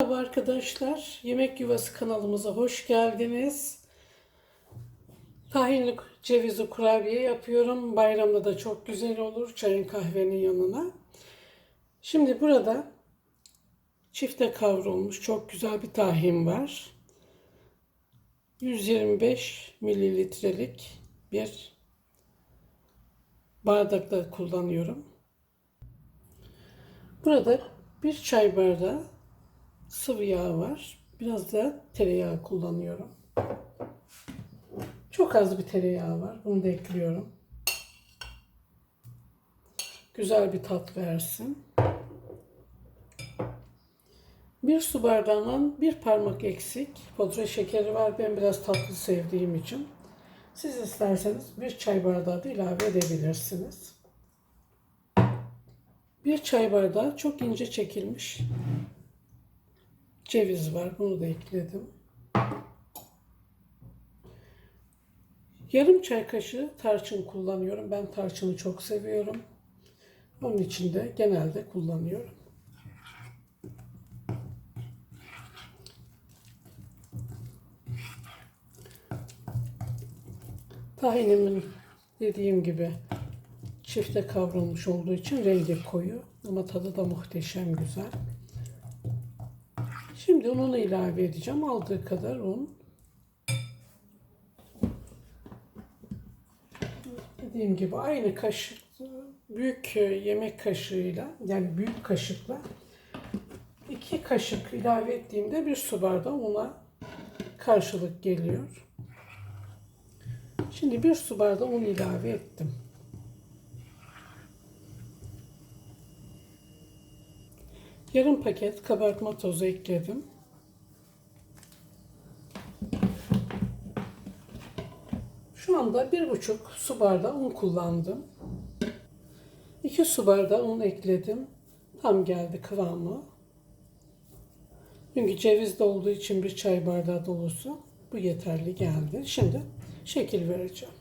Merhaba arkadaşlar. Yemek Yuvası kanalımıza hoş geldiniz. Tahinli cevizli kurabiye yapıyorum. Bayramda da çok güzel olur. Çayın kahvenin yanına. Şimdi burada çifte kavrulmuş çok güzel bir tahin var. 125 mililitrelik bir bardakta kullanıyorum. Burada bir çay bardağı sıvı yağ var. Biraz da tereyağı kullanıyorum. Çok az bir tereyağı var. Bunu da ekliyorum. Güzel bir tat versin. Bir su bardağından bir parmak eksik pudra şekeri var. Ben biraz tatlı sevdiğim için. Siz isterseniz bir çay bardağı da ilave edebilirsiniz. Bir çay bardağı çok ince çekilmiş ceviz var. Bunu da ekledim. Yarım çay kaşığı tarçın kullanıyorum. Ben tarçını çok seviyorum. Onun için de genelde kullanıyorum. Tahinimin dediğim gibi çifte kavrulmuş olduğu için rengi koyu ama tadı da muhteşem güzel. Şimdi ununu ilave edeceğim. Aldığı kadar un. Dediğim gibi aynı kaşık büyük yemek kaşığıyla yani büyük kaşıkla iki kaşık ilave ettiğimde bir su bardağı una karşılık geliyor. Şimdi bir su bardağı un ilave ettim. Yarım paket kabartma tozu ekledim. Şu anda bir buçuk su bardağı un kullandım. 2 su bardağı un ekledim. Tam geldi kıvamı. Çünkü ceviz de olduğu için bir çay bardağı dolusu bu yeterli geldi. Şimdi şekil vereceğim.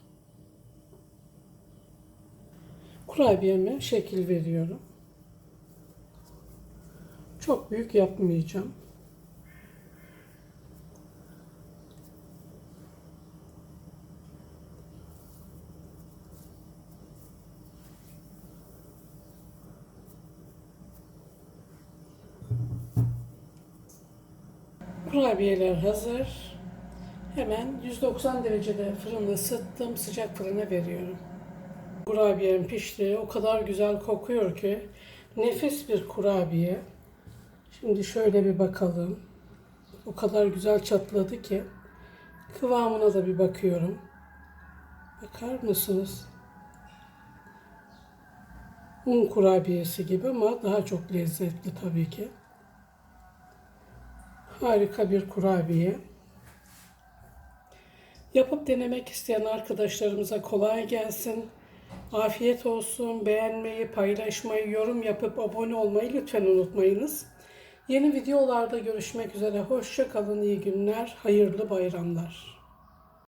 Kurabiyeme şekil veriyorum. Çok büyük yapmayacağım. Kurabiyeler hazır. Hemen 190 derecede fırında ısıttım. Sıcak fırına veriyorum. Kurabiyem pişti. O kadar güzel kokuyor ki. Nefis bir kurabiye. Şimdi şöyle bir bakalım. O kadar güzel çatladı ki. Kıvamına da bir bakıyorum. Bakar mısınız? Un kurabiyesi gibi ama daha çok lezzetli tabii ki. Harika bir kurabiye. Yapıp denemek isteyen arkadaşlarımıza kolay gelsin. Afiyet olsun. Beğenmeyi, paylaşmayı, yorum yapıp abone olmayı lütfen unutmayınız. Yeni videolarda görüşmek üzere. Hoşça kalın, iyi günler, hayırlı bayramlar.